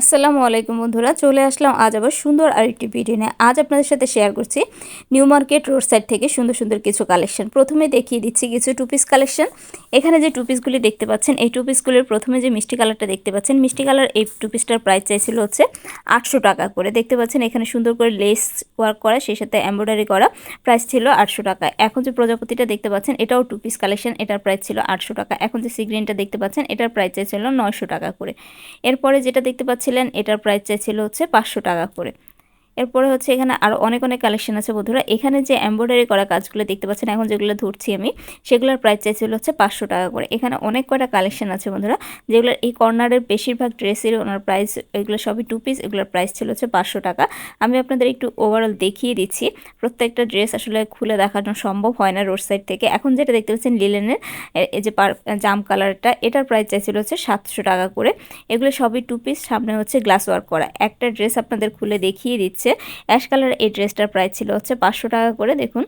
আসসালামু আলাইকুম বন্ধুরা, চলে আসলাম আজ আবার সুন্দর আরেকটি ভিডিও নিয়ে। আজ আপনাদের সাথে শেয়ার করছি নিউ মার্কেট রোড সাইড থেকে সুন্দর সুন্দর কিছু কালেকশন প্রথমে দেখিয়ে দিচ্ছি কিছু টু পিস কালেকশন এখানে যে টু পিসগুলি দেখতে পাচ্ছেন, এই টু পিসগুলির প্রথমে যে মিষ্টি কালারটা দেখতে পাচ্ছেন, মিষ্টি কালার এই টু পিসটার প্রাইস চাইছিল হচ্ছে আটশো টাকা করে। দেখতে পাচ্ছেন এখানে সুন্দর করে লেস ওয়ার্ক করা, সেই সাথে এম্ব্রয়ডারি করা প্রাইস ছিল আটশো টাকা। এখন যে প্রজাপতিটা দেখতে পাচ্ছেন, এটাও টু পিস কালেকশন এটার প্রাইস ছিল আটশো টাকা। এখন যে সিগ্রিনটা দেখতে পাচ্ছেন, এটার প্রাইস চাইছিল নয়শো টাকা করে। এরপরে যেটা দেখতে পাচ্ছিলেন এটার প্রাইস চাইছিল হচ্ছে পাঁচশো টাকা করে। এরপরে হচ্ছে এখানে আরও অনেক অনেক কালেকশন আছে বন্ধুরা। এখানে যে এম্ব্রয়ডারি করা কাজগুলো দেখতে পাচ্ছেন, এখন যেগুলো ধরছি আমি, সেগুলোর প্রাইস চাইছিল হচ্ছে পাঁচশো টাকা করে। এখানে অনেক কয়টা কালেকশন আছে বন্ধুরা। যেগুলোর এই কর্নারের বেশিরভাগ ড্রেসের ওনার প্রাইস এগুলো সবই টু পিস এগুলোর প্রাইস ছিল হচ্ছে পাঁচশো টাকা। আমি আপনাদের একটু ওভারঅল দেখিয়ে দিচ্ছি। প্রত্যেকটা ড্রেস আসলে খুলে দেখানো সম্ভব হয় না রোড সাইড থেকে। এখন যেটা দেখতে পাচ্ছেন লিলেনের এই যে জাম কালারটা এটার প্রাইস চাইছিল হচ্ছে সাতশো টাকা করে। এগুলো সবই টু পিস সামনে হচ্ছে গ্লাস ওয়ার্ক করা। একটা ড্রেস আপনাদের খুলে দেখিয়ে দিচ্ছে। হচ্ছে অ্যাশ কালার এই ড্রেসটার প্রাইস ছিল হচ্ছে পাঁচশো টাকা করে। দেখুন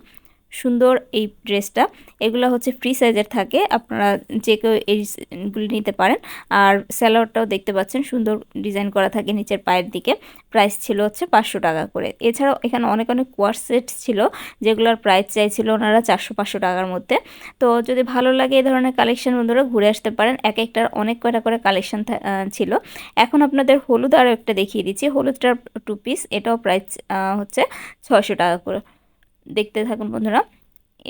সুন্দর এই ড্রেসটা। এগুলো হচ্ছে ফ্রি সাইজের থাকে। আপনারা যে কেউ এইগুলি নিতে পারেন। আর স্যালোয়ারটাও দেখতে পাচ্ছেন, সুন্দর ডিজাইন করা থাকে নিচের পায়ের দিকে। প্রাইস ছিল হচ্ছে পাঁচশো টাকা করে। এছাড়াও এখানে অনেক অনেক কোয়ার সেট ছিল, যেগুলোর প্রাইস চাইছিল ওনারা চারশো, পাঁচশো টাকার মধ্যে। তো যদি ভালো লাগে এই ধরনের কালেকশন বন্ধুরা, ঘুরে আসতে পারেন। এক একটার অনেক কয়টা করে কালেকশন ছিল। এখন আপনাদের হলুদ আরও একটা দেখিয়ে দিচ্ছি। হলুদটার টু পিস এটাও প্রাইস হচ্ছে ছয়শো টাকা করে। দেখতে থাকুন বন্ধুরা।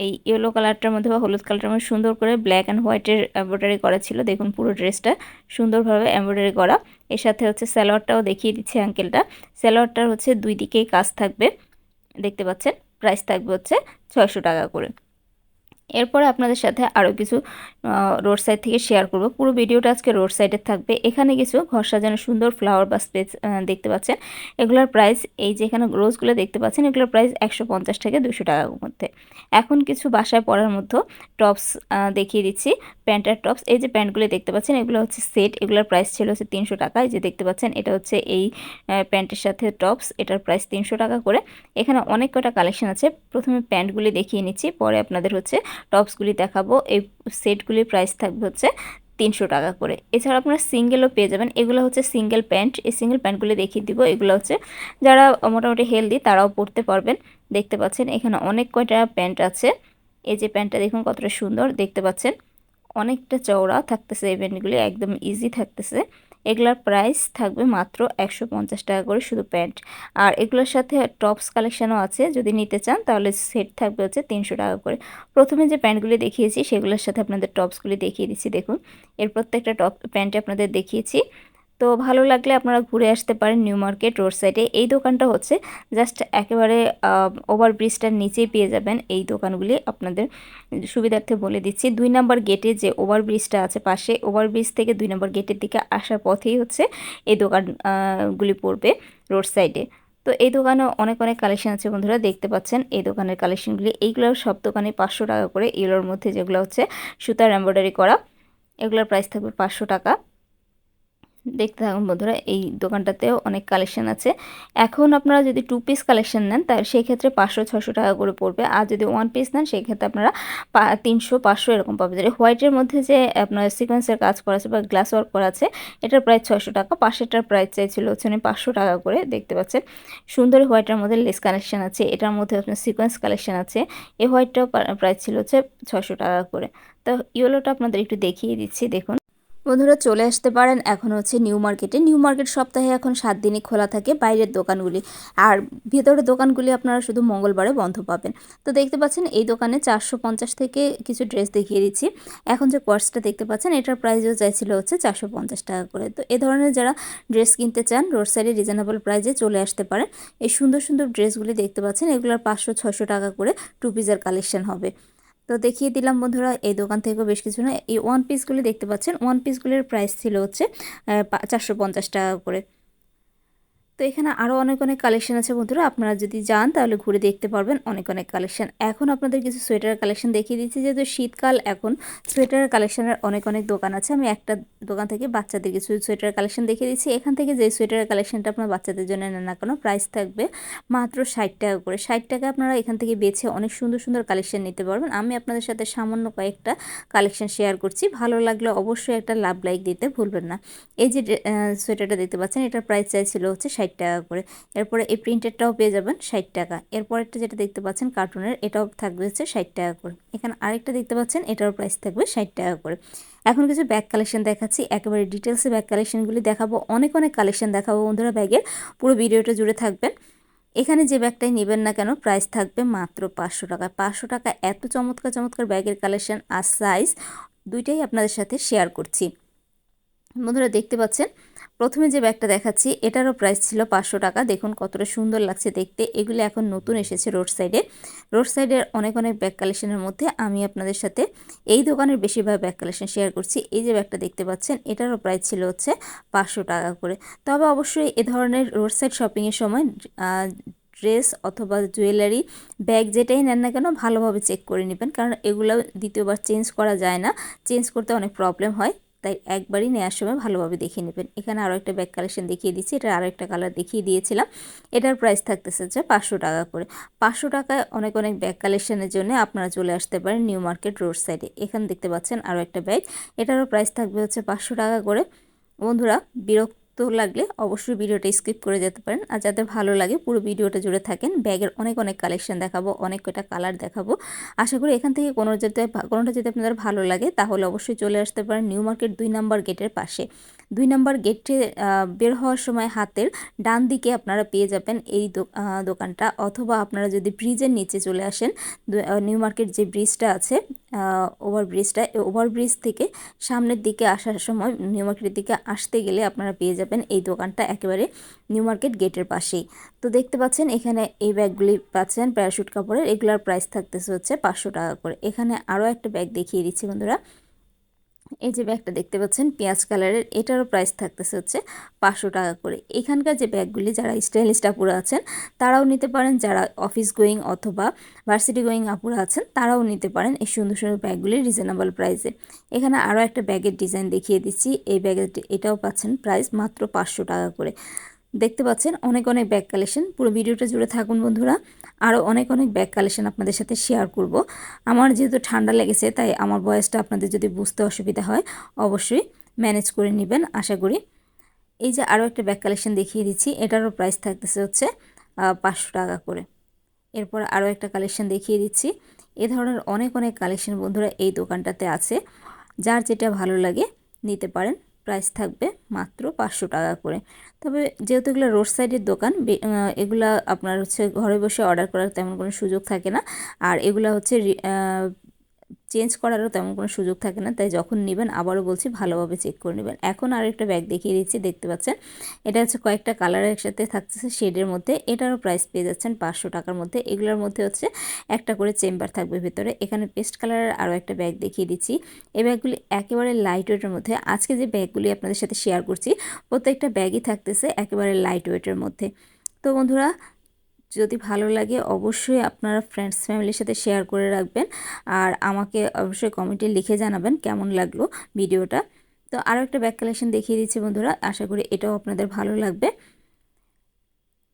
এই ইয়েলো কালারটার মধ্যে বা হলুদ কালারটার মধ্যে সুন্দর করে ব্ল্যাক অ্যান্ড হোয়াইটের এম্ব্রয়ডারি করা ছিল। দেখুন পুরো ড্রেসটা সুন্দরভাবে এম্ব্রয়ডারি করা। এর সাথে হচ্ছে স্যালোয়ারটাও দেখিয়ে দিচ্ছে অ্যাঙ্কেলটা স্যালোয়ারটার হচ্ছে দুই দিকেই কাজ থাকবে। দেখতে পাচ্ছেন? প্রাইস থাকবে হচ্ছে ছয়শো টাকা করে। এরপরে আপনাদের সাথে আরও কিছু রোড সাইড থেকে শেয়ার করব। পুরো ভিডিওটা আজকে রোড সাইডে থাকবে। এখানে কিছু ঘর সাজানো সুন্দর ফ্লাওয়ার বা স্পেস দেখতে পাচ্ছেন। এগুলোর প্রাইস এই যে এখানে রোজগুলো দেখতে পাচ্ছেন, এগুলোর প্রাইস একশো পঞ্চাশ থেকে দুশো টাকার মধ্যে। এখন কিছু বাসায় পরার মধ্যে টপস দেখিয়ে দিচ্ছি। প্যান্টার টপস এই যে প্যান্টগুলো দেখতে পাচ্ছেন, এগুলো হচ্ছে সেট এগুলোর প্রাইস ছিল হচ্ছে তিনশো টাকা। এই যে দেখতে পাচ্ছেন, এটা হচ্ছে এই প্যান্টের সাথে টপস এটার প্রাইস তিনশো টাকা করে। এখানে অনেক কটা কালেকশন আছে। প্রথমে প্যান্টগুলি দেখিয়ে নিচ্ছি, পরে আপনাদের হচ্ছে টপসগুলি দেখাবো। এই সেটগুলির প্রাইস থাকবে হচ্ছে তিনশো টাকা করে। এছাড়া আপনারা সিঙ্গেলও পেয়ে যাবেন। এগুলো হচ্ছে সিঙ্গেল প্যান্ট। এই সিঙ্গেল প্যান্টগুলি দেখিয়ে দিব। এগুলো হচ্ছে যারা মোটামুটি হেলদি তারাও পরতে পারবেন। দেখতে পাচ্ছেন এখানে অনেক কয়টা প্যান্ট আছে। এই যে প্যান্টটা দেখুন কতটা সুন্দর। দেখতে পাচ্ছেন অনেকটা চওড়া থাকতেছে এই প্যান্টগুলি। একদম ইজি থাকতেছে। এগুলার প্রাইস থাকবে মাত্র একশো পঞ্চাশ টাকা করে শুধু প্যান্ট আর এগুলোর সাথে টপস কালেকশানও আছে, যদি নিতে চান তাহলে সেট থাকবে হচ্ছে তিনশো টাকা করে। প্রথমে যে প্যান্টগুলি দেখিয়েছি, সেগুলোর সাথে আপনাদের টপসগুলি দেখিয়ে দিচ্ছি, দেখুন। এর প্রত্যেকটা টপ প্যান্টে আপনাদের দেখিয়েছি। তো ভালো লাগলে আপনারা ঘুরে আসতে পারেন নিউ মার্কেট রোড সাইডে এই দোকানটা হচ্ছে জাস্ট একেবারে ওভারব্রিজটার নিচেই পেয়ে যাবেন এই দোকানগুলি। আপনাদের সুবিধার্থে বলে দিচ্ছি, দুই নম্বর গেটে যে ওভারব্রিজটা আছে পাশে ওভারব্রিজ থেকে দুই নম্বর গেটের দিকে আসার পথেই হচ্ছে এই দোকানগুলি পড়বে রোড সাইডে তো এই দোকানে অনেক অনেক কালেকশন আছে বন্ধুরা, দেখতে পাচ্ছেন এই দোকানের কালেকশনগুলি। এইগুলোর সব দোকানে পাঁচশো টাকা করে, এগুলোর মধ্যে যেগুলো হচ্ছে সুতার এম্ব্রয়ডারি করা, এগুলোর প্রাইস থাকবে পাঁচশো টাকা। দেখতে থাকুন বন্ধুরা, এই দোকানটাতেও অনেক কালেকশন আছে। এখন আপনারা যদি টু পিস কালেকশন নেন তাহলে সেই ক্ষেত্রে পাঁচশো ছশো টাকা করে পড়বে। আর যদি ওয়ান পিস নেন, সেই ক্ষেত্রে আপনারা তিনশো, পাঁচশো এরকম পাবেন। হোয়াইটের মধ্যে যে আপনার সিকোয়েন্সের কাজ করা আছে বা গ্লাস ওয়ার্ক করা আছে, এটার প্রায় ছয়শো টাকা। পাশেরটার প্রাইস চাইছিল হচ্ছে পাঁচশো টাকা করে, দেখতে পাচ্ছেন। সুন্দর হোয়াইটের মধ্যে লেস কালেকশন আছে, এটার মধ্যে আপনার সিকোয়েন্স কালেকশন আছে। এই হোয়াইটটাও প্রাইস ছিল হচ্ছে ছয়শো টাকা করে। তো ইয়েলোটা আপনাদের একটু দেখিয়ে দিচ্ছি, দেখুন। বন্ধুরা চলে আসতে পারেন। এখন হচ্ছে নিউ মার্কেটে নিউ মার্কেট সপ্তাহে এখন সাত দিনই খোলা থাকে বাইরের দোকানগুলি। আর ভেতরের দোকানগুলি আপনারা শুধু মঙ্গলবারে বন্ধ পাবেন। তো দেখতে পাচ্ছেন এই দোকানে চারশো পঞ্চাশ থেকে কিছু ড্রেস দেখিয়ে দিচ্ছি। এখন যে কোয়ার্সটা দেখতে পাচ্ছেন, এটার প্রাইসও চাইছিল হচ্ছে চারশো পঞ্চাশ টাকা করে। তো এ ধরনের যারা ড্রেস কিনতে চান রোড সাইডে রিজনেবল প্রাইসে চলে আসতে পারেন। এই সুন্দর সুন্দর ড্রেসগুলি দেখতে পাচ্ছেন, এগুলোর পাঁচশো ছশো টাকা করে টু পিসের কালেকশন হবে। তো দেখিয়ে দিলাম বন্ধুরা, এই দোকান থেকেও বেশ কিছু না, এই ওয়ান পিসগুলি দেখতে পাচ্ছেন। ওয়ান পিসগুলির প্রাইস ছিল হচ্ছে চারশো পঞ্চাশ টাকা করে। তো এখানে আরও অনেক অনেক কালেকশন আছে বন্ধুরা। আপনারা যদি যান, তাহলে ঘুরে দেখতে পারবেন অনেক অনেক কালেকশন এখন আপনাদের কিছু সোয়েটার কালেকশন দেখিয়ে দিচ্ছি। যেহেতু শীতকাল, এখন সোয়েটারের কালেকশনের অনেক অনেক দোকান আছে। আমি একটা দোকান থেকে বাচ্চাদের কিছু সোয়েটার কালেকশন দেখিয়ে দিচ্ছি। এখান থেকে যে সোয়েটার কালেকশনটা আপনার বাচ্চাদের জন্য নেন না কোনো প্রাইস থাকবে মাত্র ষাট টাকা করে। ষাট টাকা আপনারা এখান থেকে বেছে অনেক সুন্দর সুন্দর কালেকশন নিতে পারবেন। আমি আপনাদের সাথে সামান্য কয়েকটা কালেকশন শেয়ার করছি। ভালো লাগলে অবশ্যই একটা লাভ লাইক দিতে ভুলবেন না। এই যে সোয়েটারটা দেখতে পাচ্ছেন, এটার প্রাইস চাইছিল হচ্ছে ষাট টাকা করে। এরপরে এই প্রিন্টেডটাও পেয়ে যাবেন ষাট টাকা। এরপরেরটা যেটা দেখতে পাচ্ছেন কার্টুনের এটাও থাকবে হচ্ছে ষাট টাকা করে। এখানে আরেকটা দেখতে পাচ্ছেন এটার প্রাইস থাকবে ষাট টাকা করে। এখন কিছু ব্যাগ কালেকশন দেখাচ্ছি। একেবারে ডিটেলসে ব্যাগ কালেকশনগুলি দেখাবো, অনেক অনেক কালেকশন দেখাবো বন্ধুরা ব্যাগের পুরো ভিডিওটা জুড়ে থাকবেন। এখানে যে ব্যাগটাই নেবেন না কেন প্রাইস থাকবে মাত্র পাঁচশো টাকা। পাঁচশো টাকা এত চমৎকার চমৎকার ব্যাগের কালেকশন আর সাইজ দুইটাই আপনাদের সাথে শেয়ার করছি। বন্ধুরা দেখতে পাচ্ছেন, প্রথমে যে ব্যাগটা দেখাচ্ছি, এটারও প্রাইস ছিল পাঁচশো টাকা। দেখুন কতটা সুন্দর লাগছে দেখতে। এগুলি এখন নতুন এসেছে রোড সাইডে রোড সাইডের অনেক অনেক ব্যাগ কালেকশনের মধ্যে আমি আপনাদের সাথে এই দোকানের বেশিরভাগ ব্যাগ কালেকশন শেয়ার করছি। এই যে ব্যাগটা দেখতে পাচ্ছেন, এটারও প্রাইস ছিল হচ্ছে পাঁচশো টাকা করে। তবে অবশ্যই এ ধরনের রোড সাইড শপিংয়ের সময় ড্রেস অথবা জুয়েলারি ব্যাগ যেটাই নেন না কেন ভালোভাবে চেক করে নেবেন। কারণ এগুলো দ্বিতীয়বার চেঞ্জ করা যায় না। চেঞ্জ করতে অনেক প্রবলেম হয়। তাই একবারই নেওয়ার সময় ভালোভাবে দেখিয়ে নেবেন। এখানে আরও একটা ব্যাগ কালেকশন দেখিয়ে দিচ্ছি এটা আরও একটা কালার দেখিয়ে দিয়েছিলাম। এটার প্রাইস থাকতেছে যে পাঁচশো টাকা করে। পাঁচশো টাকায় অনেক অনেক ব্যাগ কালেকশনের জন্য আপনারা চলে আসতে পারেন নিউ মার্কেট রোড সাইডে এখানে দেখতে পাচ্ছেন আরও একটা ব্যাগ এটারও প্রাইস থাকবে হচ্ছে পাঁচশো টাকা করে। বন্ধুরা, বিরক্ত তো লাগলে অবশ্যই ভিডিওটা স্কিপ করে যেতে পারেন। আর যাদের ভালো লাগে পুরো ভিডিওটা জুড়ে থাকেন, ব্যাগের অনেক অনেক কালেকশন দেখাবো, অনেক কয়টা কালার দেখাবো। আশা করি এখান থেকে কোনো যদি কোনোটা যদি আপনাদের ভালো লাগে, তাহলে অবশ্যই চলে আসতে পারেন নিউ মার্কেট দুই নাম্বার গেটের পাশে। দুই নম্বর গেটে বের হওয়ার সময় হাতের ডান দিকে আপনারা পেয়ে যাবেন এই দোকানটা। অথবা আপনারা যদি ব্রিজের নিচে চলে আসেন নিউ মার্কেট যে ব্রিজটা আছে ওভার ব্রিজটা ওভার ব্রিজ থেকে সামনের দিকে আসার সময় নিউ মার্কেটের দিকে আসতে গেলে আপনারা পেয়ে যাবেন এই দোকানটা একেবারে নিউ মার্কেট গেটের পাশেই। তো দেখতে পাচ্ছেন এখানে এই ব্যাগগুলি পাচ্ছেন প্যারাশুট কাপড়ের। এগুলোর প্রাইস থাকতেছে হচ্ছে পাঁচশো টাকা করে। এখানে আরও একটা ব্যাগ দেখিয়ে দিচ্ছি বন্ধুরা। এই যে ব্যাগটা দেখতে পাচ্ছেন, পেঁয়াজ কালারের, এটারও প্রাইস থাকতেছে হচ্ছে পাঁচশো টাকা করে। এখানকার যে ব্যাগগুলি যারা স্টাইলিশ আপুরা আছেন, তারাও নিতে পারেন। যারা অফিস গোয়িং অথবা ভার্সিটি গোয়িং আপুরা আছেন, তারাও নিতে পারেন এই সুন্দর সুন্দর ব্যাগগুলি রিজনেবল প্রাইসে এখানে আরও একটা ব্যাগের ডিজাইন দেখিয়ে দিচ্ছি। এই ব্যাগের, এটাও পাচ্ছেন প্রাইস মাত্র পাঁচশো টাকা করে। দেখতে পাচ্ছেন অনেক অনেক ব্যাগ কালেকশন পুরো ভিডিওটা জুড়ে থাকুন বন্ধুরা। আরও অনেক অনেক ব্যাগ কালেকশন আপনাদের সাথে শেয়ার করব। আমার যেহেতু ঠান্ডা লেগেছে, তাই আমার বয়সটা আপনাদের যদি বুঝতে অসুবিধা হয়, অবশ্যই ম্যানেজ করে নেবেন, আশা করি। এই যে আরও একটা ব্যাগ কালেকশন দেখিয়ে দিচ্ছি, এটারও প্রাইস থাকতেছে হচ্ছে পাঁচশো টাকা করে। এরপর আরও একটা কালেকশন দেখিয়ে দিচ্ছি। এ ধরনের অনেক অনেক কালেকশন বন্ধুরা এই দোকানটাতে আছে। যার যেটা ভালো লাগে, নিতে পারেন। প্রাইস থাকবে মাত্র পাঁচশো টাকা করে। তবে যেহেতু এগুলো রোড সাইডের দোকান এগুলা আপনার হচ্ছে ঘরে বসে অর্ডার করার তেমন কোনো সুযোগ থাকে না। আর এগুলা হচ্ছে চেঞ্জ করারও তেমন কোনো সুযোগ থাকে না। তাই যখন নেবেন, আবারও বলছি ভালোভাবে চেক করে নেবেন। এখন আর একটা ব্যাগ দেখিয়ে দিচ্ছি, দেখতে পাচ্ছেন? এটা হচ্ছে কয়েকটা কালার একসাথে থাকতেছে শেডের মধ্যে। এটারও প্রাইস পেয়ে যাচ্ছেন পাঁচশো টাকার মধ্যে। এগুলোর মধ্যে হচ্ছে একটা করে চেম্বার থাকবে ভেতরে। এখানে পেস্ট কালারের আরও একটা ব্যাগ দেখিয়ে দিচ্ছি। এই ব্যাগগুলি একেবারে লাইট ওয়েটের মধ্যে। আজকে যে ব্যাগগুলি আপনাদের সাথে শেয়ার করছি, প্রত্যেকটা ব্যাগই থাকতেছে একেবারে লাইট ওয়েটের মধ্যে। তো বন্ধুরা যদি ভালো লাগে অবশ্যই আপনারা ফ্রেন্ডস ফ্যামিলির সাথে শেয়ার করে রাখবেন। আর আমাকে অবশ্যই কমেন্টে লিখে জানাবেন কেমন লাগল ভিডিওটা। তো আরও একটা ব্যাগ কালেকশন দেখিয়ে দিচ্ছি বন্ধুরা, আশা করি এটাও আপনাদের ভালো লাগবে।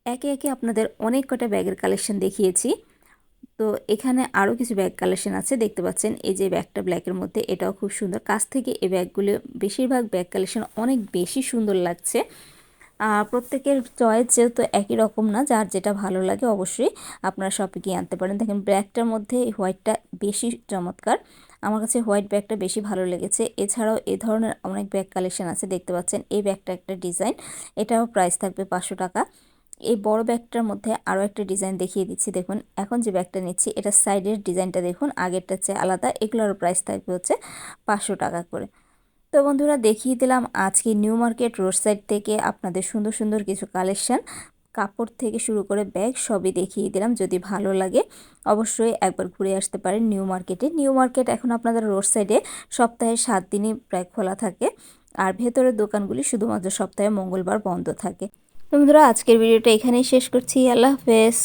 একে একে আপনাদের অনেক কটা ব্যাগের কালেকশন দেখিয়েছি। তো এখানে আরও কিছু ব্যাগ কালেকশন আছে, দেখতে পাচ্ছেন, এই যে ব্যাগটা ব্ল্যাকের মধ্যে, এটাও খুব সুন্দর। কাছ থেকে এই ব্যাগগুলো বেশিরভাগ ব্যাগ কালেকশন অনেক বেশি সুন্দর লাগছে। প্রত্যেকের চয়েস যেহেতু একই রকম না, যার যেটা ভালো লাগে অবশ্যই আপনারা শপে গিয়ে আনতে পারেন। দেখেন ব্ল্যাকটার মধ্যে এই হোয়াইটটা বেশি চমৎকার। আমার কাছে হোয়াইট ব্যাগটা বেশি ভালো লেগেছে। এছাড়াও এ ধরনের অনেক ব্যাগ কালেকশন আছে, দেখতে পাচ্ছেন। এই ব্যাগটা একটা ডিজাইন এটাও প্রাইস থাকবে পাঁচশো টাকা। এই বড় ব্যাগটার মধ্যে আরও একটা ডিজাইন দেখিয়ে দিচ্ছি। দেখুন, এখন যে ব্যাগটা নিচ্ছি, এটা সাইডের ডিজাইনটা দেখুন আগেরটা চেয়ে আলাদা এগুলোর প্রাইস থাকবে হচ্ছে পাঁচশো টাকা করে। তো বন্ধুরা দেখিয়ে দিলাম আজকে নিউ মার্কেট রোড সাইড থেকে আপনাদের সুন্দর সুন্দর কিছু কালেকশান। কাপড় থেকে শুরু করে ব্যাগ সবই দেখিয়ে দিলাম যদি ভালো লাগে। অবশ্যই একবার ঘুরে আসতে পারেন নিউ মার্কেটে। নিউ মার্কেট এখন আপনাদের রোড সাইডে সপ্তাহে সাত দিনই প্রায় খোলা থাকে আর ভেতরের দোকানগুলি শুধুমাত্র সপ্তাহে মঙ্গলবার বন্ধ থাকে। বন্ধুরা, আজকের ভিডিওটা এখানেই শেষ করছি। আল্লাহ হাফেজ।